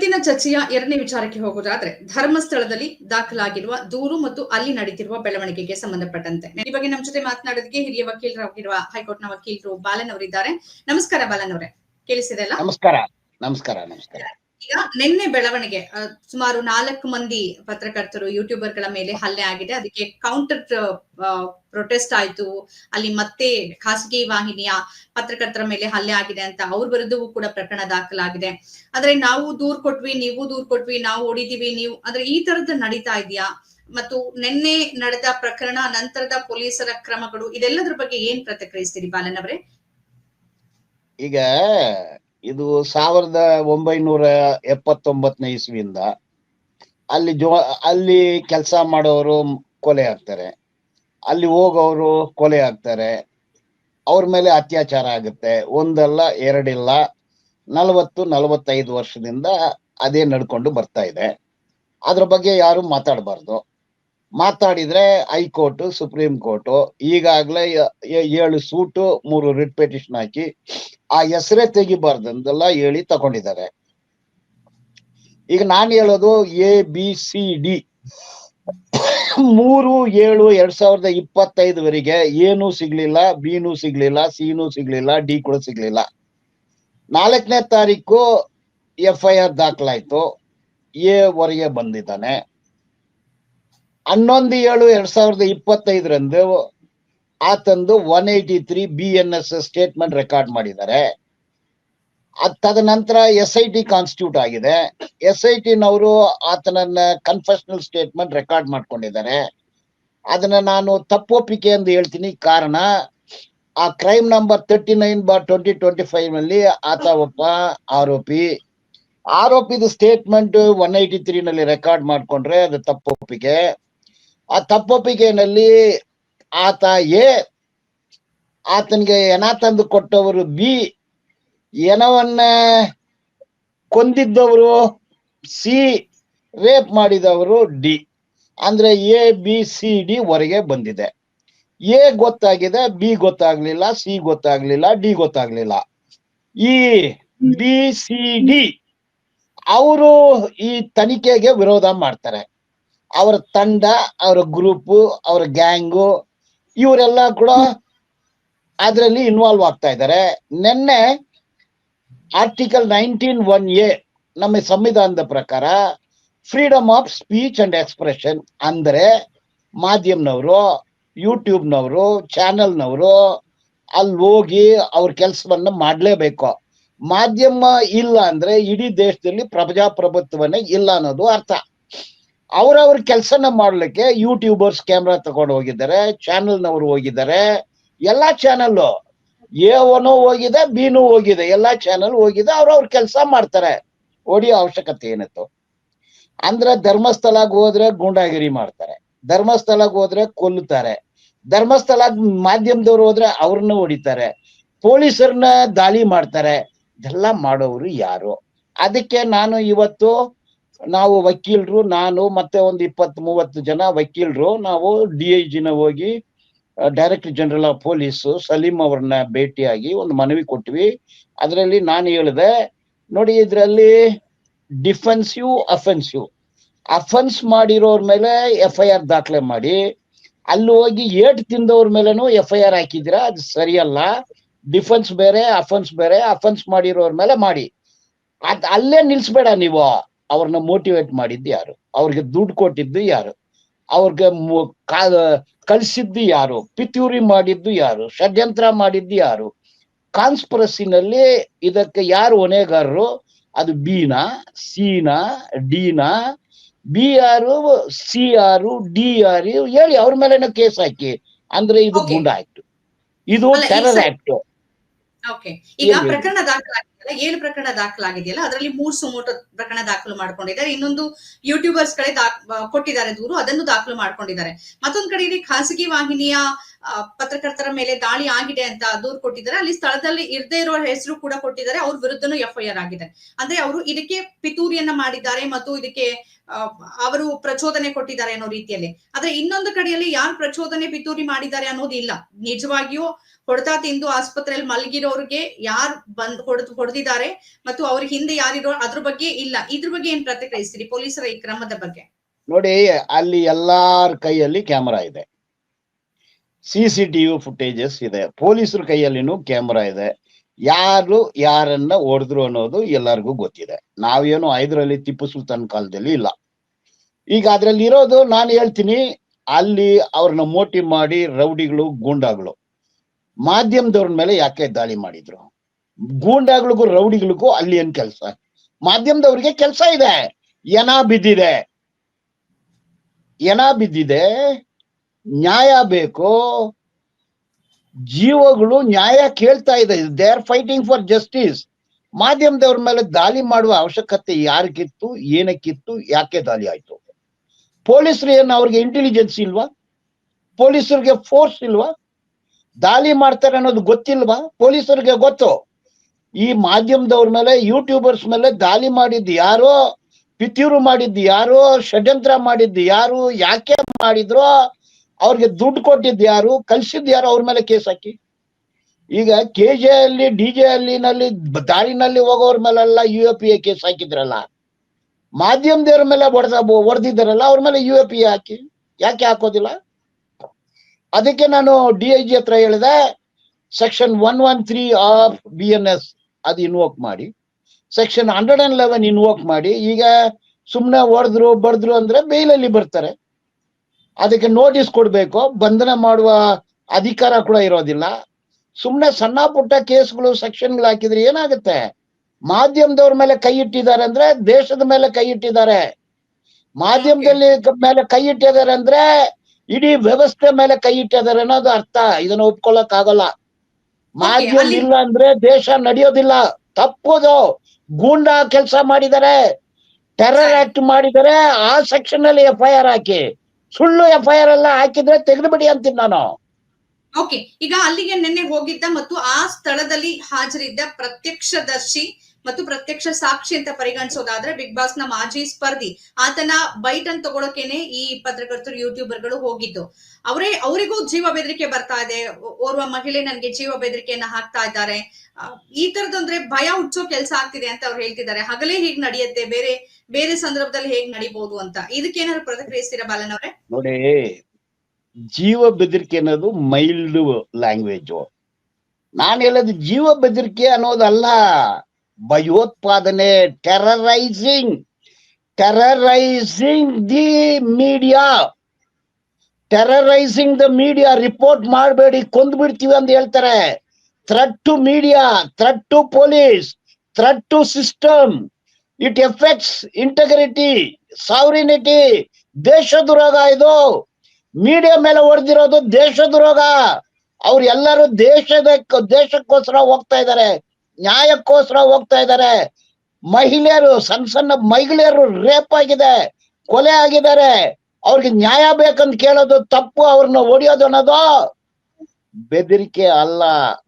ಇವತ್ತಿನ ಚರ್ಚೆಯ ಎರಡನೇ ವಿಚಾರಕ್ಕೆ ಹೋಗೋದಾದ್ರೆ ಧರ್ಮಸ್ಥಳದಲ್ಲಿ ದಾಖಲಾಗಿರುವ ದೂರು ಮತ್ತು ಅಲ್ಲಿ ನಡೀತಿರುವ ಬೆಳವಣಿಗೆಗೆ ಸಂಬಂಧಪಟ್ಟಂತೆ. ಈ ಬಗ್ಗೆ ನಮ್ಮ ಜೊತೆ ಮಾತನಾಡೋದಕ್ಕೆ ಹಿರಿಯ ವಕೀಲರಾಗಿರುವ ಹೈಕೋರ್ಟ್ನ ವಕೀಲರು ಬಾಲನ್ ಅವರಿದ್ದಾರೆ. ನಮಸ್ಕಾರ ಬಾಲನ್ ಅವರೇ. ಕೇಳಿಸಿದೆ ನಮಸ್ಕಾರ. ನಮಸ್ಕಾರ ನಮಸ್ಕಾರ. ಈಗ ನಿನ್ನೆ ಬೆಳವಣಿಗೆ ಸುಮಾರು ನಾಲ್ಕು ಮಂದಿ ಪತ್ರಕರ್ತರು ಯೂಟ್ಯೂಬರ್ಗಳ ಮೇಲೆ ಹಲ್ಲೆ ಆಗಿದೆ. ಅದಕ್ಕೆ ಕೌಂಟರ್ ಪ್ರೊಟೆಸ್ಟ್ ಆಯ್ತು. ಅಲ್ಲಿ ಮತ್ತೆ ಖಾಸಗಿ ವಾಹಿನಿಯ ಪತ್ರಕರ್ತರ ಮೇಲೆ ಹಲ್ಲೆ ಆಗಿದೆ ಅಂತ ಅವ್ರ ವಿರುದ್ಧವೂ ಕೂಡ ಪ್ರಕರಣ ದಾಖಲಾಗಿದೆ. ಆದ್ರೆ ನಾವು ದೂರ್ ಕೊಟ್ವಿ, ನೀವು ದೂರ್ ಕೊಟ್ವಿ, ನಾವು ಓಡಿದೀವಿ, ನೀವು ಅಂದ್ರೆ ಈ ತರದ ನಡೀತಾ ಇದೆಯಾ? ಮತ್ತು ನಿನ್ನೆ ನಡೆದ ಪ್ರಕರಣ, ನಂತರದ ಪೊಲೀಸರ ಕ್ರಮಗಳು, ಇದೆಲ್ಲದ್ರ ಬಗ್ಗೆ ಏನ್ ಪ್ರತಿಕ್ರಿಯಿಸ್ತೀರಿ ಬಾಲನ್ ಅವರೇ? ಈಗ ಇದು ಸಾವಿರದ ಒಂಬೈನೂರ ಎಪ್ಪತ್ತೊಂಬತ್ತನೇ ಇಸ್ವಿಯಿಂದ ಅಲ್ಲಿ ಜೋ, ಅಲ್ಲಿ ಕೆಲಸ ಮಾಡೋರು ಕೊಲೆ ಆಗ್ತಾರೆ. ಅಲ್ಲಿ ಹೋಗೋರು ಕೊಲೆ ಆಗ್ತಾರೆ. ಅವ್ರ ಮೇಲೆ ಅತ್ಯಾಚಾರ ಆಗುತ್ತೆ. ಒಂದಲ್ಲ, ಎರಡಿಲ್ಲ, ನಲವತ್ತು, ನಲವತ್ತೈದು ವರ್ಷದಿಂದ ಅದೇ ನಡ್ಕೊಂಡು ಬರ್ತಾ ಇದೆ. ಅದ್ರ ಬಗ್ಗೆ ಯಾರು ಮಾತಾಡಬಾರ್ದು. ಮಾತಾಡಿದ್ರೆ ಹೈಕೋರ್ಟ್, ಸುಪ್ರೀಂ ಕೋರ್ಟ್, ಈಗಾಗಲೇ ಏಳು ಸೂಟು, ಮೂರು ರಿಟ್ ಪೆಟಿಷನ್ ಹಾಕಿ, ಆ ಹೆಸರೇ ತೆಗಿಬಾರ್ದಂದೆಲ್ಲ ಹೇಳಿ ತಗೊಂಡಿದ್ದಾರೆ. ಈಗ ನಾನು ಹೇಳೋದು ಎ, ಬಿ, ಸಿ, ಡಿ, ಮೂರು, ಏಳು, ಎರಡ್ ಸಾವಿರದ ಇಪ್ಪತ್ತೈದವರೆಗೆ ಏನೂ ಸಿಗ್ಲಿಲ್ಲ, ಬಿನೂ ಸಿಗ್ಲಿಲ್ಲ, ಸಿನೂ ಸಿಗ್ಲಿಲ್ಲ, ಡಿ ಕೂಡ ಸಿಗ್ಲಿಲ್ಲ. ನಾಲ್ಕನೇ ತಾರೀಕು ಎಫ್ ಐ ಆರ್ ದಾಖಲಾಯ್ತು. ಎ ವರೆಗೆ ಬಂದಿದ್ದಾನೆ. ಹನ್ನೊಂದು ಏಳು ಎರಡ್ ಸಾವಿರದ ಇಪ್ಪತ್ತೈದರಂದು ಆತಂದು one eighty three B N S statement record ಮಾಡಿದ್ದಾರೆ. ತದನಂತರ ಎಸ್ ಐ ಟಿ ಕಾನ್ಸ್ಟಿಟ್ಯೂಟ್ ಆಗಿದೆ. ಎಸ್ ಐ ಟಿನವರು ಆತನನ್ನ ಕನ್ಫೆಷನಲ್ ಸ್ಟೇಟ್ಮೆಂಟ್ ರೆಕಾರ್ಡ್ ಮಾಡ್ಕೊಂಡಿದ್ದಾರೆ. ಅದನ್ನ ನಾನು ತಪ್ಪೊಪ್ಪಿಕೆ ಎಂದು ಹೇಳ್ತೀನಿ. ಕಾರಣ, ಆ crime number thirty nine bar twenty twenty ಫೈವ್ನಲ್ಲಿ ಆತ ಒಬ್ಬ ಆರೋಪಿ. ಆರೋಪಿದ ಸ್ಟೇಟ್ಮೆಂಟ್ ಒನ್ ಏಯ್ಟಿ ತ್ರೀ ನಲ್ಲಿ ರೆಕಾರ್ಡ್ ಮಾಡ್ಕೊಂಡ್ರೆ ಅದು ತಪ್ಪೊಪ್ಪಿಗೆ. ಆ ತಪ್ಪೊಪ್ಪಿಗೆನಲ್ಲಿ ಆತ ಎ, ಆತನಿಗೆ ಏನ ತಂದು ಕೊಟ್ಟವರು ಬಿ ಏನವನ್ನ ಕೊಂದಿದ್ದವರು ಸಿ, ರೇಪ್ ಮಾಡಿದವರು ಡಿ. ಅಂದ್ರೆ ಎ, ಬಿ, ಸಿ, ಡಿ ಹೊರಗೆ ಬಂದಿದೆ. ಎ ಗೊತ್ತಾಗಿದೆ, ಬಿ ಗೊತ್ತಾಗ್ಲಿಲ್ಲ, ಸಿ ಗೊತ್ತಾಗ್ಲಿಲ್ಲ, ಡಿ ಗೊತ್ತಾಗ್ಲಿಲ್ಲ. ಈ ಬಿ, ಸಿ, ಡಿ, ಅವರು ಈ ತನಿಖೆಗೆ ವಿರೋಧ ಮಾಡ್ತಾರೆ. ಅವರ ತಂಡ, ಅವರ ಗ್ರೂಪ್ ಅವರ ಗ್ಯಾಂಗು ಇವರೆಲ್ಲ ಕೂಡ ಅದರಲ್ಲಿ ಇನ್ವಾಲ್ವ್ ಆಗ್ತಾ ಇದ್ದಾರೆ. ನಿನ್ನೆ ಆರ್ಟಿಕಲ್ ನೈನ್ಟೀನ್ ಒನ್ ಎ ನಮ್ಮ ಸಂವಿಧಾನದ ಪ್ರಕಾರ freedom of speech and expression ಅಂದ್ರೆ ಮಾಧ್ಯಮನವರು, ಯೂಟ್ಯೂಬ್ನವರು ಚಾನೆಲ್ನವರು ಅಲ್ಲಿ ಹೋಗಿ ಅವ್ರ ಕೆಲಸವನ್ನು ಮಾಡಲೇಬೇಕು. ಮಾಧ್ಯಮ ಇಲ್ಲ ಅಂದ್ರೆ ಇಡೀ ದೇಶದಲ್ಲಿ ಪ್ರಜಾಪ್ರಭುತ್ವನೇ ಇಲ್ಲ ಅನ್ನೋದು ಅರ್ಥ. ಅವ್ರವ್ರ ಕೆಲಸನ ಮಾಡ್ಲಿಕ್ಕೆ ಯೂಟ್ಯೂಬರ್ಸ್ ಕ್ಯಾಮ್ರಾ ತಗೊಂಡು ಹೋಗಿದ್ದಾರೆ ಚಾನೆಲ್ನವರು ಹೋಗಿದ್ದಾರೆ, ಎಲ್ಲಾ ಚಾನೆಲ್ ಎ ಒನು ಹೋಗಿದೆ ಬಿನು ಹೋಗಿದೆ, ಎಲ್ಲಾ ಚಾನೆಲ್ ಹೋಗಿದೆ, ಅವ್ರವ್ರ ಕೆಲಸ ಮಾಡ್ತಾರೆ. ಹೊಡಿಯೋ ಅವಶ್ಯಕತೆ ಏನಿತ್ತು? ಅಂದ್ರೆ ಧರ್ಮಸ್ಥಳಕ್ಕೆ ಹೋದ್ರೆ ಗೂಂಡಾಗಿರಿ ಮಾಡ್ತಾರೆ ಧರ್ಮಸ್ಥಳಕ್ಕೆ ಹೋದ್ರೆ ಕೊಲ್ಲುತ್ತಾರೆ ಧರ್ಮಸ್ಥಳ ಮಾಧ್ಯಮದವ್ರು ಹೋದ್ರೆ ಅವ್ರನ್ನ ಹೊಡಿತಾರೆ ಪೊಲೀಸರನ್ನ ದಾಳಿ ಮಾಡ್ತಾರೆ, ಇದೆಲ್ಲ ಮಾಡೋರು ಯಾರು? ಅದಕ್ಕೆ ನಾನು ಇವತ್ತು ನಾವು ವಕೀಲರು, ನಾನು ಮತ್ತೆ ಒಂದು ಇಪ್ಪತ್ತ್ ಮೂವತ್ತು ಜನ ವಕೀಲರು, ನಾವು ಡಿ ಐ ಜಿನ ಹೋಗಿ director general of police Salim ಅವ್ರನ್ನ ಭೇಟಿಯಾಗಿ ಒಂದು ಮನವಿ ಕೊಟ್ವಿ. ಅದರಲ್ಲಿ ನಾನು ಹೇಳಿದೆ, ನೋಡಿ ಇದರಲ್ಲಿ ಡಿಫೆನ್ಸಿವ್ ಅಫೆನ್ಸಿವ್ ಅಫೆನ್ಸ್ ಮಾಡಿರೋರ್ ಮೇಲೆ ಎಫ್ ಐ ಆರ್ ದಾಖಲೆ ಮಾಡಿ, ಅಲ್ಲಿ ಹೋಗಿ ಏಟ್ ತಿಂದವ್ರ ಮೇಲೆನೂ ಎಫ್ ಐ ಆರ್ ಹಾಕಿದ್ದೀರಾ, ಅದು ಸರಿಯಲ್ಲ. ಡಿಫೆನ್ಸ್ ಬೇರೆ ಅಫೆನ್ಸ್ ಬೇರೆ ಅಫೆನ್ಸ್ ಮಾಡಿರೋರ್ ಮೇಲೆ ಮಾಡಿ. ಅದ್ ಅಲ್ಲೇ ನಿಲ್ಸ್ಬೇಡ ನೀವು. ಅವ್ರನ್ನ ಮೋಟಿವೇಟ್ ಮಾಡಿದ್ದು ಯಾರು? ಅವ್ರಿಗೆ ದುಡ್ಡು ಕೊಟ್ಟಿದ್ದು ಯಾರು? ಅವ್ರಿಗೆ ಕಲಿಸಿದ್ದು ಯಾರು? ಪಿತೂರಿ ಮಾಡಿದ್ದು ಯಾರು? ಷಡ್ಯಂತ್ರ ಮಾಡಿದ್ದು ಯಾರು? ಕಾನ್ಸ್ಪರಸಿನಲ್ಲಿ ಇದಕ್ಕೆ ಯಾರು ಹೊಣೆಗಾರರು? ಅದು ಬಿನಾ ಸಿನಾ ಡಿನಾ ಬಿ ಆರು ಸಿ ಆರು ಡಿ ಆರ್ ಹೇಳಿ ಅವ್ರ ಮೇಲೆ ಕೇಸ್ ಹಾಕಿ ಅಂದ್ರೆ ಇದು. ಗುಂಡ ಆಕ್ಟ್ ಇದು ಟೆರರ್ ಆಕ್ಟ್ ಈಗ ಪ್ರಕರಣ ಏಳು ಪ್ರಕರಣ ದಾಖಲಾಗಿದೆಯಲ್ಲ, ಅದರಲ್ಲಿ ಮೂರ್ ಸುಮೋಟೋ ಪ್ರಕರಣ ದಾಖಲು ಮಾಡ್ಕೊಂಡಿದ್ದಾರೆ. ಇನ್ನೊಂದು ಯೂಟ್ಯೂಬರ್ಸ್ ಕಡೆ ಕೊಟ್ಟಿದ್ದಾರೆ ದೂರು, ಅದನ್ನು ದಾಖಲು ಮಾಡ್ಕೊಂಡಿದ್ದಾರೆ. ಮತ್ತೊಂದ್ ಕಡೆ ಇಲ್ಲಿ ಖಾಸಗಿ ವಾಹಿನಿಯ ಪತ್ರಕರ್ತರ ಮೇಲೆ ದಾಳಿ ಆಗಿದೆ ಅಂತ ದೂರು ಕೊಟ್ಟಿದ್ದಾರೆ. ಅಲ್ಲಿ ಸ್ಥಳದಲ್ಲಿ ಇರದೇ ಇರೋ ಹೆಸರು ಕೂಡ ಕೊಟ್ಟಿದ್ದಾರೆ. ಅವ್ರ ವಿರುದ್ಧನು ಎಫ್ ಐ ಆರ್ ಆಗಿದೆ. ಅಂದ್ರೆ ಅವರು ಇದಕ್ಕೆ ಪಿತೂರಿಯನ್ನ ಮಾಡಿದ್ದಾರೆ ಮತ್ತು ಇದಕ್ಕೆ ಅವರು ಪ್ರಚೋದನೆ ಕೊಟ್ಟಿದ್ದಾರೆ ಅನ್ನೋ ರೀತಿಯಲ್ಲಿ. ಆದ್ರೆ ಇನ್ನೊಂದು ಕಡೆಯಲ್ಲಿ ಯಾರು ಪ್ರಚೋದನೆ ಪಿತೂರಿ ಮಾಡಿದ್ದಾರೆ ಅನ್ನೋದು ಇಲ್ಲ. ನಿಜವಾಗಿಯೂ ಹೊಡೆತ ತಿಂದು ಆಸ್ಪತ್ರೆಯಲ್ಲಿ ಮಲಗಿರೋರಿಗೆ ಯಾರು ಬಂದ್, ಹೊಡೆದು ಹೊಡೆದಿದ್ದಾರೆ ಮತ್ತು ಅವ್ರ ಹಿಂದೆ ಯಾರಿರೋ ಅದ್ರ ಬಗ್ಗೆ ಇಲ್ಲ. ಇದ್ರ ಬಗ್ಗೆ ಏನ್ ಪ್ರತಿಕ್ರಿಯಿಸ್ತೀರಿ ಪೊಲೀಸರ ಈ ಕ್ರಮದ ಬಗ್ಗೆ? ನೋಡಿ, ಅಲ್ಲಿ ಎಲ್ಲಾರ ಕೈಯಲ್ಲಿ ಕ್ಯಾಮರಾ ಇದೆ. C C T V footages ಇದೆ. ಪೊಲೀಸರ ಕೈಯಲ್ಲಿನೂ ಕ್ಯಾಮರಾ ಇದೆ. ಯಾರು ಯಾರನ್ನ ಹೊಡೆದ್ರು ಅನ್ನೋದು ಎಲ್ಲರಿಗೂ ಗೊತ್ತಿದೆ. ನಾವೇನು ಐದರಲ್ಲಿ ಟಿಪ್ಪು ಸುಲ್ತಾನ್ ಕಾಲದಲ್ಲಿ ಇಲ್ಲ. ಈಗ ಅದ್ರಲ್ಲಿ ಇರೋದು ನಾನು ಹೇಳ್ತೀನಿ, ಅಲ್ಲಿ ಅವ್ರನ್ನ ಮೋಟಿ ಮಾಡಿ ರೌಡಿಗಳು, ಗೂಂಡಾಗಳು ಮಾಧ್ಯಮದವ್ರ ಮೇಲೆ ಯಾಕೆ ದಾಳಿ ಮಾಡಿದ್ರು? ಗೂಂಡಾಗಳಿಗೂ ರೌಡಿಗಳಿಗೂ ಅಲ್ಲಿ ಏನ್ ಕೆಲಸ? ಮಾಧ್ಯಮದವ್ರಿಗೆ ಕೆಲಸ ಇದೆ. ಎನ ಬಿದ್ದಿದೆ? ಎನ ಬಿದ್ದಿದೆ? ನ್ಯಾಯ ಬೇಕು. ಜೀವಗಳು ನ್ಯಾಯ ಕೇಳ್ತಾ ಇದೆ. They are fighting for justice ಮಾಧ್ಯಮದವ್ರ ಮೇಲೆ ದಾಳಿ ಮಾಡುವ ಅವಶ್ಯಕತೆ ಯಾರಿಗಿತ್ತು, ಏನಕ್ಕಿತ್ತು, ಯಾಕೆ ದಾಳಿ ಆಯ್ತು? ಪೊಲೀಸರು ಏನು ಅವ್ರಿಗೆ ಇಂಟೆಲಿಜೆನ್ಸ್ ಇಲ್ವಾ? ಪೊಲೀಸರಿಗೆ ಫೋರ್ಸ್ ಇಲ್ವಾ? ದಾಳಿ ಮಾಡ್ತಾರೆ ಅನ್ನೋದು ಗೊತ್ತಿಲ್ವಾ? ಪೊಲೀಸರಿಗೆ ಗೊತ್ತು. ಈ ಮಾಧ್ಯಮದವ್ರ ಮೇಲೆ ಯೂಟ್ಯೂಬರ್ಸ್ ಮೇಲೆ ದಾಳಿ ಮಾಡಿದ್ದು ಯಾರೋ, ಪಿತೂರು ಮಾಡಿದ್ದು ಯಾರೋ, ಷಡ್ಯಂತ್ರ ಮಾಡಿದ್ದು ಯಾರು, ಯಾಕೆ ಮಾಡಿದ್ರು, ಅವ್ರಿಗೆ ದುಡ್ಡು ಕೊಟ್ಟಿದ್ದು ಯಾರು ಕಲ್ಸಿದ್ದು ಯಾರು ಅವ್ರ ಮೇಲೆ ಕೇಸ್ ಹಾಕಿ? ಈಗ ಕೆ ಜೆ ಅಲ್ಲಿ ಡಿ ಜೆ ಅಲ್ಲಿನಲ್ಲಿ ದಾರಿನಲ್ಲಿ ಹೋಗೋರ್ ಮೇಲೆಲ್ಲ U A P A case ಹಾಕಿದ್ರಲ್ಲ, ಮಾಧ್ಯಮದವ್ರ ಮೇಲೆ ಹೊಡೆದ, ಹೊಡೆದಿದ್ದಾರಲ್ಲ, ಅವ್ರ ಮೇಲೆ ಯು ಎ ಪಿ ಎ ಹಾಕಿ, ಯಾಕೆ ಹಾಕೋದಿಲ್ಲ? ಅದಕ್ಕೆ ನಾನು ಡಿ ಐ ಜಿ ಹತ್ರ ಹೇಳಿದೆ section one one three of B N S ಅದು ಇನ್ವೋಕ್ ಮಾಡಿ. Section hundred and eleven invoke ಮಾಡಿ. ಈಗ ಸುಮ್ಮನೆ ಹೊಡೆದ್ರು ಬಡಿದ್ರು ಅಂದ್ರೆ ಬೇಲಲ್ಲಿ ಬರ್ತಾರೆ. ಅದಕ್ಕೆ ನೋಟಿಸ್ ಕೊಡ್ಬೇಕು. ಬಂಧನ ಮಾಡುವ ಅಧಿಕಾರ ಕೂಡ ಇರೋದಿಲ್ಲ. ಸುಮ್ಮನೆ ಸಣ್ಣ ಪುಟ್ಟ ಕೇಸ್ಗಳು ಸೆಕ್ಷನ್ಗಳು ಹಾಕಿದ್ರೆ ಏನಾಗುತ್ತೆ? ಮಾಧ್ಯಮದವ್ರ ಮೇಲೆ ಕೈ ಇಟ್ಟಿದ್ದಾರೆ ಅಂದ್ರೆ ದೇಶದ ಮೇಲೆ ಕೈ ಇಟ್ಟಿದ್ದಾರೆ. ಮಾಧ್ಯಮದಲ್ಲಿ ಮೇಲೆ ಕೈ ಇಟ್ಟಿದ್ದಾರೆ ಅಂದ್ರೆ ಇಡೀ ವ್ಯವಸ್ಥೆ ಮೇಲೆ ಕೈ ಇಟ್ಟಿದ್ದಾರೆ ಅನ್ನೋದು ಅರ್ಥ. ಇದನ್ನ ಒಪ್ಕೊಳಕ್ ಆಗಲ್ಲ ಮಾಧ್ಯಮ ಇಲ್ಲ ಅಂದ್ರೆ ದೇಶ ನಡೆಯೋದಿಲ್ಲ. ತಪ್ಪೋದು. ಗೂಂಡಾ ಕೆಲಸ ಮಾಡಿದರೆ ಟೆರರ್ ಆಕ್ಟ್ ಮಾಡಿದರೆ ಆ ಸೆಕ್ಷನ್ ಅಲ್ಲಿ ಎಫ್ ಐ ಆರ್ ಹಾಕಿ. ಸುಳ್ಳು ಎಫ್ ಐ ಆರ್ ಎಲ್ಲ ಹಾಕಿದ್ರೆ ತೆಗೆದುಬಿಡಿ ಅಂತೀನಿ ನಾನು. ಓಕೆ ಈಗ ಅಲ್ಲಿಗೆ ನಿನ್ನೆ ಹೋಗಿದ್ದ ಮತ್ತು ಆ ಸ್ಥಳದಲ್ಲಿ ಹಾಜರಿದ್ದ ಪ್ರತ್ಯಕ್ಷದರ್ಶಿ ಮತ್ತು ಪ್ರತ್ಯಕ್ಷ ಸಾಕ್ಷಿ ಅಂತ ಪರಿಗಣಿಸೋದಾದ್ರೆ ಬಿಗ್ ಬಾಸ್ನ ಮಾಜಿ ಸ್ಪರ್ಧಿ. ಆತನ ಬೈಟ್ ಅನ್ ತಗೊಳಕೇನೆ ಈ ಪತ್ರಕರ್ತರು, ಯೂಟ್ಯೂಬರ್ಗಳು ಹೋಗಿದ್ದು. ಅವರೇ, ಅವರಿಗೂ ಜೀವ ಬೆದರಿಕೆ ಬರ್ತಾ ಇದೆ. ಓರ್ವ ಮಹಿಳೆ ನನಗೆ ಜೀವ ಬೆದರಿಕೆಯನ್ನ ಹಾಕ್ತಾ ಇದ್ದಾರೆ. ಈ ತರದಂದ್ರೆ ಭಯ ಹುಚ್ಚೋ ಕೆಲಸ ಆಗ್ತಿದೆ ಅಂತ ಅವ್ರು ಹೇಳ್ತಿದ್ದಾರೆ. ಹಗಲೇ ಹೀಗ್ ನಡೆಯುತ್ತೆ? ಬೇರೆ ಬೇರೆ ಸಂದರ್ಭದಲ್ಲಿ ಹೇಗ್ ನಡಿಬಹುದು ಅಂತ. ಇದಕ್ಕೇನಾದ್ರು ಪ್ರತಿಕ್ರಿಯಿಸ್ತೀರಾ ಬಾಲನ್ ಅವ್ರೆ? ನೋಡಿ, ಜೀವ ಬೆದರಿಕೆ ಅನ್ನೋದು ಮೈಲ್ಡ್ ಲ್ಯಾಂಗ್ವೇಜ್ ನಾನು ಹೇಳೋದು ಜೀವ ಬೆದರಿಕೆ ಅನ್ನೋದಲ್ಲ. ಭಯೋತ್ಪಾದನೆ terrorising terrorising the media terrorising the media report ಮಾಡಬೇಡಿ, ಕೊಂದು ಬಿಡ್ತೀವಿ ಅಂತ ಹೇಳ್ತಾರೆ. Threat to media threat to police threat to system it effects integrity sovereignty ದೇಶದ್ರೋಹ ಇದು. ಮೀಡಿಯಾ ಮೇಲೆ ಹೊಡೆದಿರೋದು ದೇಶದ್ರೋಹ. ಅವ್ರು ಎಲ್ಲರೂ ದೇಶದ, ದೇಶಕ್ಕೋಸ್ಕರ ಹೋಗ್ತಾ ಇದ್ದಾರೆ. ನ್ಯಾಯಕ್ಕೋಸ್ಕರ ಹೋಗ್ತಾ ಇದ್ದಾರೆ. ಮಹಿಳೆಯರು, ಸಣ್ಣ ಸಣ್ಣ ಮಹಿಳೆಯರು ರೇಪ್ ಆಗಿದೆ, ಕೊಲೆ ಆಗಿದ್ದಾರೆ. ಅವ್ರಿಗೆ ನ್ಯಾಯ ಬೇಕಂತ ಕೇಳೋದು ತಪ್ಪು, ಅವ್ರನ್ನ ಹೊಡಿಯೋದು ಅನ್ನೋದು ಬೆದರಿಕೆ ಅಲ್ಲ,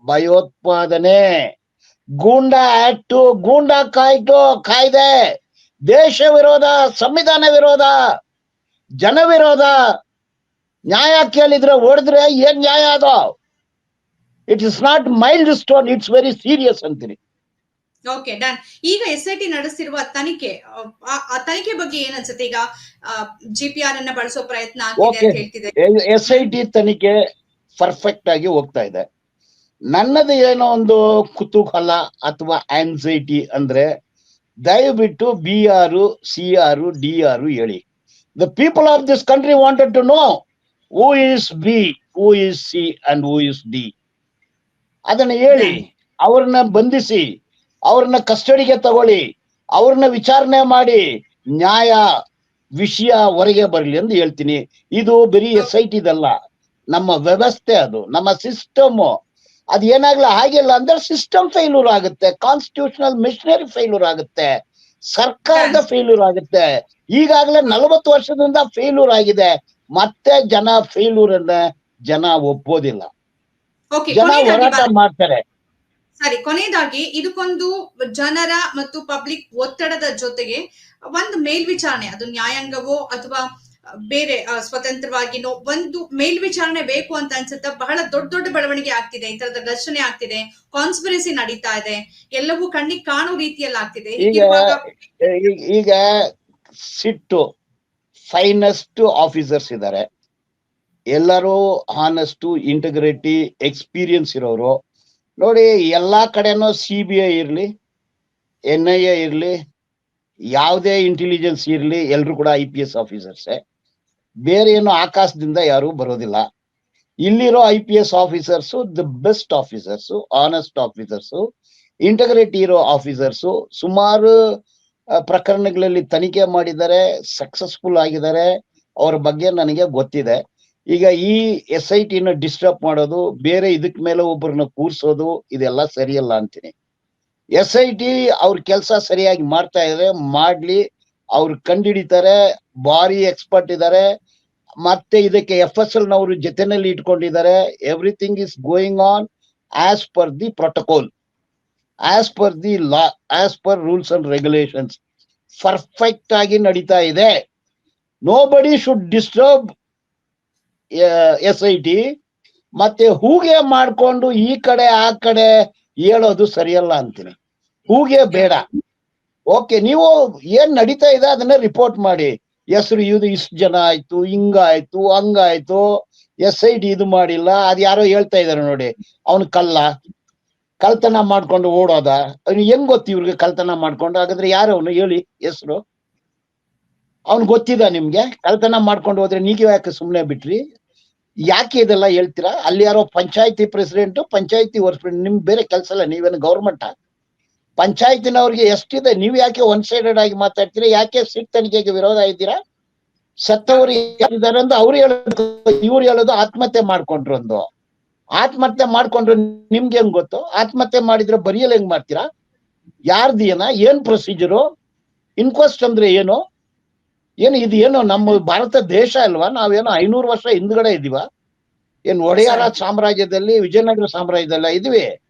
ಭಯೋತ್ಪಾದನೆ. ಗೂಂಡಾ ಆಕ್ಟು, ಗೂಂಡಾ ಕಾಯ್ದು ಕಾಯ್ದೆ. ದೇಶ ವಿರೋಧ, ಸಂವಿಧಾನ ವಿರೋಧ, ಜನ ವಿರೋಧ. ನ್ಯಾಯ ಕೇಳಿದ್ರೆ ಹೊಡೆದ್ರೆ ಏನ್ ನ್ಯಾಯ ಅದು? It is not mild stone it's very serious ಅಂತೀನಿ ಓಕೆ ಡನ್ ಈಗ ಎಸ್ ಐ ಟಿ ನಡೆಸ್ತಿರುವ ತನಿಖೆ ಆ ಆ ತನಿಖೆ ಬಗ್ಗೆ ಏನ್ ಅನ್ಸುತ್ತೆ? ಈಗ ಜಿ ಪಿ ಆರ್ ಅನ್ನ ಬಳಸೋ ಪ್ರಯತ್ನ ಆಗ್ತಿದೆ Okay. ಅಂತ ಹೇಳ್ತಿದೆ ಎಸ್ ಐ ಟಿ ತನಿಖೆ ಪರ್ಫೆಕ್ಟ್ ಆಗಿ ಹೋಗ್ತಾ ಇದೆ. ನನ್ನದು ಏನೋ ಒಂದು ಕುತೂಹಲ ಅಥವಾ ಆನ್ಸೈಟಿ ಅಂದ್ರೆ ದಯವಿಟ್ಟು ಬಿ ಆರು ಸಿ ಆರು ಡಿ ಆರು ಹೇಳಿ. The people of this country wanted to know who is B who is C and who is D ಅದನ್ನ ಹೇಳಿ ಅವ್ರನ್ನ ಬಂಧಿಸಿ ಅವ್ರನ್ನ ಕಸ್ಟಡಿಗೆ ತಗೊಳ್ಳಿ ಅವ್ರನ್ನ ವಿಚಾರಣೆ ಮಾಡಿ ನ್ಯಾಯ ವಿಷಯ ಹೊರಗೆ ಬರಲಿ ಅಂತ ಹೇಳ್ತೀನಿ. ಇದು ಬರೀ ಎಸ್ ಐ ಟಿದಲ್ಲ ನಮ್ಮ ವ್ಯವಸ್ಥೆ ಅದು ನಮ್ಮ ಸಿಸ್ಟಮ್ ಅದು ಏನಾಗ್ಲ ಆಗಿಲ್ಲ ಅಂದ್ರೆ ಸಿಸ್ಟಮ್ ಫೇಲ್ಯೂರ್ ಆಗುತ್ತೆ ಕಾನ್ಸ್ಟಿಟ್ಯೂಷನಲ್ ಮಿಷನರಿ ಫೇಲ್ಯೂರ್ ಆಗುತ್ತೆ ಸರ್ಕಾರದ ಫೇಲ್ಯೂರ್ ಆಗುತ್ತೆ. ಈಗಾಗಲೇ ನಲವತ್ತು ವರ್ಷದಿಂದ ಫೇಲ್ಯೂರ್ ಆಗಿದೆ. ಮತ್ತೆ ಜನ ಫೇಲ್ಯೂರ್ ಅನ್ನ ಜನ ಒಪ್ಪೋದಿಲ್ಲ. ಜನ ಹೋರಾಟ ಮಾಡ್ತಾರೆ. ಸರಿ ಕೊನೆಯದಾಗಿ ಇದಕ್ಕೊಂದು ಜನರ ಮತ್ತು ಪಬ್ಲಿಕ್ ಒತ್ತಡದ ಜೊತೆಗೆ ಒಂದು ಮೇಲ್ವಿಚಾರಣೆ ಅದು ನ್ಯಾಯಾಂಗವೋ ಅಥವಾ ಬೇರೆ ಸ್ವತಂತ್ರವಾಗಿನೋ ಒಂದು ಮೇಲ್ವಿಚಾರಣೆ ಬೇಕು ಅಂತ ಅನ್ಸುತ್ತಾ. ಬಹಳ ದೊಡ್ಡ ದೊಡ್ಡ ಬೆಳವಣಿಗೆ ಆಗ್ತಿದೆ ಈ ತರದ ಘರ್ಷಣೆ ಆಗ್ತಿದೆ ಕಾನ್ಸ್ಪಿರಸಿ ನಡೀತಾ ಇದೆ ಎಲ್ಲವೂ ಕಣ್ಣಿಗೆ ಕಾಣೋ ರೀತಿಯಲ್ಲಿ ಆಗ್ತಿದೆ. ಈಗ ಈಗ ಸಿಟ್ಟು ಫೈನಸ್ಟ್ ಆಫೀಸರ್ಸ್ ಇದ್ದಾರೆ. ಎಲ್ಲರೂ ಹಾನೆಸ್ಟ್ ಇಂಟಗ್ರಿಟಿ ಎಕ್ಸ್ಪೀರಿಯನ್ಸ್ ಇರೋರು. ನೋಡಿ, ಎಲ್ಲ ಕಡೆನೂ ಸಿ ಬಿ ಐ ಇರಲಿ ಎನ್ ಐ ಎ ಇರಲಿ, ಯಾವುದೇ ಇಂಟೆಲಿಜೆನ್ಸ್ ಇರ್ಲಿ ಎಲ್ಲರೂ ಕೂಡ ಐ ಪಿ ಎಸ್ ಆಫೀಸರ್ಸೇ ಬೇರೆ ಏನು ಆಕಾಶದಿಂದ ಯಾರು ಬರೋದಿಲ್ಲ. ಇಲ್ಲಿರೋ I P S officers the best officers honest officers integrity ಇರೋ ಆಫೀಸರ್ಸು ಸುಮಾರು ಪ್ರಕರಣಗಳಲ್ಲಿ ತನಿಖೆ ಮಾಡಿದ್ದಾರೆ ಸಕ್ಸಸ್ಫುಲ್ ಆಗಿದ್ದಾರೆ. ಅವ್ರ ಬಗ್ಗೆ ನನಗೆ ಗೊತ್ತಿದೆ. ಈಗ ಈ ಎಸ್ ಐ ಟಿನ ಡಿಸ್ಟರ್ಬ್ ಮಾಡೋದು, ಬೇರೆ ಇದಕ್ ಮೇಲೆ ಒಬ್ಬರನ್ನ ಕೂರ್ಸೋದು, ಇದೆಲ್ಲ ಸರಿಯಲ್ಲ ಅಂತೀನಿ. ಎಸ್ ಐ ಟಿ ಅವ್ರ ಕೆಲಸ ಸರಿಯಾಗಿ ಮಾಡ್ತಾ ಇದ್ರೆ ಮಾಡ್ಲಿ, ಅವ್ರು ಕಂಡಿಡಿತಾರೆ, ಭಾರಿ ಎಕ್ಸ್ಪರ್ಟ್ ಇದ್ದಾರೆ ಮತ್ತೆ ಇದಕ್ಕೆ ಎಫ್ ಎಸ್ ಎಲ್ ನವರು ಜೊತೆನಲ್ಲಿ ಇಟ್ಕೊಂಡಿದ್ದಾರೆ everything is going on as per the protocol as per the law as per rules and regulations perfect ಆಗಿ ನಡೀತಾ ಇದೆ. Nobody should disturb S, I T ಮತ್ತೆ ಹೂಗೆ ಮಾಡ್ಕೊಂಡು ಈ ಕಡೆ, ಆ ಕಡೆ ಹೇಳೋದು ಸರಿಯಲ್ಲ ಅಂತೀನಿ. ಹೂಗೆ ಬೇಡ. ಓಕೆ, ನೀವು ಏನ್ ನಡೀತಾ ಇದೆ ಅದನ್ನ ರಿಪೋರ್ಟ್ ಮಾಡಿ. ಹೆಸರು ಇದು ಇಷ್ಟು ಜನ ಆಯ್ತು, ಹಿಂಗಾಯ್ತು, ಹಂಗಾಯ್ತು, ಎಸ್, ಐ ಟಿ ಇದು ಮಾಡಿಲ್ಲ, ಅದ್ ಯಾರೋ ಹೇಳ್ತಾ ಇದಾರೆ ನೋಡಿ. ಅವನು ಕಲ್ಲ ಕಳ್ತನ ಮಾಡ್ಕೊಂಡು ಓಡೋದ. ಹೆಂಗ್ ಗೊತ್ತಿ ಇವ್ರಿಗೆ ಕಳ್ತನ ಮಾಡ್ಕೊಂಡು? ಹಾಗಾದ್ರೆ ಯಾರು ಅವನು? ಹೇಳಿ, ಹೆಸರು. ಅವ್ನ್ ಗೊತ್ತಿದ ನಿಮ್ಗೆ? ಕಳ್ತನ ಮಾಡ್ಕೊಂಡು ಹೋದ್ರೆ ನೀವು ಯಾಕೆ ಸುಮ್ನೆ ಬಿಟ್ರಿ? ಯಾಕೆ ಇದೆಲ್ಲ ಹೇಳ್ತೀರಾ? ಅಲ್ಲಿ ಯಾರೋ ಪಂಚಾಯತಿ ಪ್ರೆಸಿಡೆಂಟ್ ಪಂಚಾಯತಿ ವರ್ಸ್ ನಿಮ್ ಬೇರೆ ಕೆಲಸ ಅಲ್ಲ ನೀವೇನು ಗೌರ್ಮೆಂಟ್ ಪಂಚಾಯತಿನವ್ರಿಗೆ ಎಷ್ಟಿದೆ? ನೀವ್ ಯಾಕೆ ಒನ್ ಸೈಡೆಡ್ ಆಗಿ ಮಾತಾಡ್ತೀರಾ? ಯಾಕೆ ಸಿಟ್ ತನಿಖೆಗೆ ವಿರೋಧ ಇದ್ದೀರಾ? ಸತ್ತವರು ಯಾರಿದ್ದಾರೆ ಅಂತ ಅವ್ರು ಹೇಳೋದು, ಇವ್ರು ಹೇಳೋದು ಆತ್ಮಹತ್ಯೆ ಮಾಡ್ಕೊಂಡ್ರು ಒಂದು ಆತ್ಮಹತ್ಯೆ ಮಾಡ್ಕೊಂಡ್ರು ನಿಮ್ಗೆ ಹೆಂಗ್ ಗೊತ್ತು? ಆತ್ಮಹತ್ಯೆ ಮಾಡಿದ್ರೆ ಬರಿಯಲ್ ಹೆಂಗ್ ಮಾಡ್ತೀರಾ? ಯಾರ್ದು ಏನ? ಏನ್ ಪ್ರೊಸೀಜರು ಇನ್ಕ್ವೆಸ್ಟ್ ಅಂದ್ರೆ ಏನು? ಏನು ಇದು ಏನು ನಮ್ಮ ಭಾರತ ದೇಶ ಅಲ್ವಾ? ನಾವೇನು ಐನೂರು ವರ್ಷ ಹಿಂದ್ಗಡೆ ಇದೀವ? ಏನ್ ಒಡೆಯರ ಸಾಮ್ರಾಜ್ಯದಲ್ಲಿ ವಿಜಯನಗರ ಸಾಮ್ರಾಜ್ಯದಲ್ಲ ಇದ್ವಿ?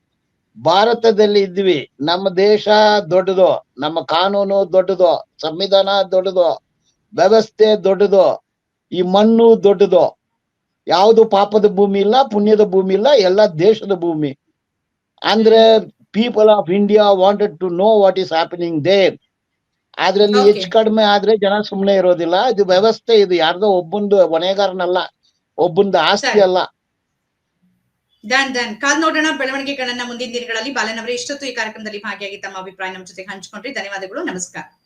ಭಾರತದಲ್ಲಿ ಇದ್ವಿ. ನಮ್ಮ ದೇಶ ದೊಡ್ಡದು ನಮ್ಮ ಕಾನೂನು ದೊಡ್ಡದು ಸಂವಿಧಾನ ದೊಡ್ಡದು ವ್ಯವಸ್ಥೆ ದೊಡ್ಡದು ಈ ಮಣ್ಣು ದೊಡ್ಡದು. ಯಾವುದು ಪಾಪದ ಭೂಮಿ ಇಲ್ಲ ಪುಣ್ಯದ ಭೂಮಿ ಇಲ್ಲ ಎಲ್ಲ ದೇಶದ ಭೂಮಿ. ಅಂದ್ರೆ people of India wanted to know what is happening there ಅದ್ರಲ್ಲಿ. ಹೆಚ್ಚು ಕಡಿಮೆ ಆದ್ರೆ ಜನ ಸುಮ್ನೆ ಇರೋದಿಲ್ಲ. ಇದು ವ್ಯವಸ್ಥೆ ಇದು ಯಾರ್ದೋ ಒಬ್ಬಂದು ಹೊಣೆಗಾರನಲ್ಲ ಒಬ್ಬಂದು ಆಸ್ತಿ. ಅಲ್ಲ. ಡನ್ ಡನ್ ಕಾದ್ ನೋಡೋಣ ಬೆಳವಣಿಗೆಗಳನ್ನ ಮುಂದಿನ ದಿನಗಳಲ್ಲಿ. ಬಾಲನವರೇ ಇಷ್ಟೊತ್ತು ಈ ಕಾರ್ಯಕ್ರಮದಲ್ಲಿ ಭಾಗಿಯಾಗಿ ತಮ್ಮ ಅಭಿಪ್ರಾಯ ನಮ್ಮ ಜೊತೆ ಹಂಚಿಕೊಂಡ್ರಿ. ಧನ್ಯವಾದಗಳು. ನಮಸ್ಕಾರ.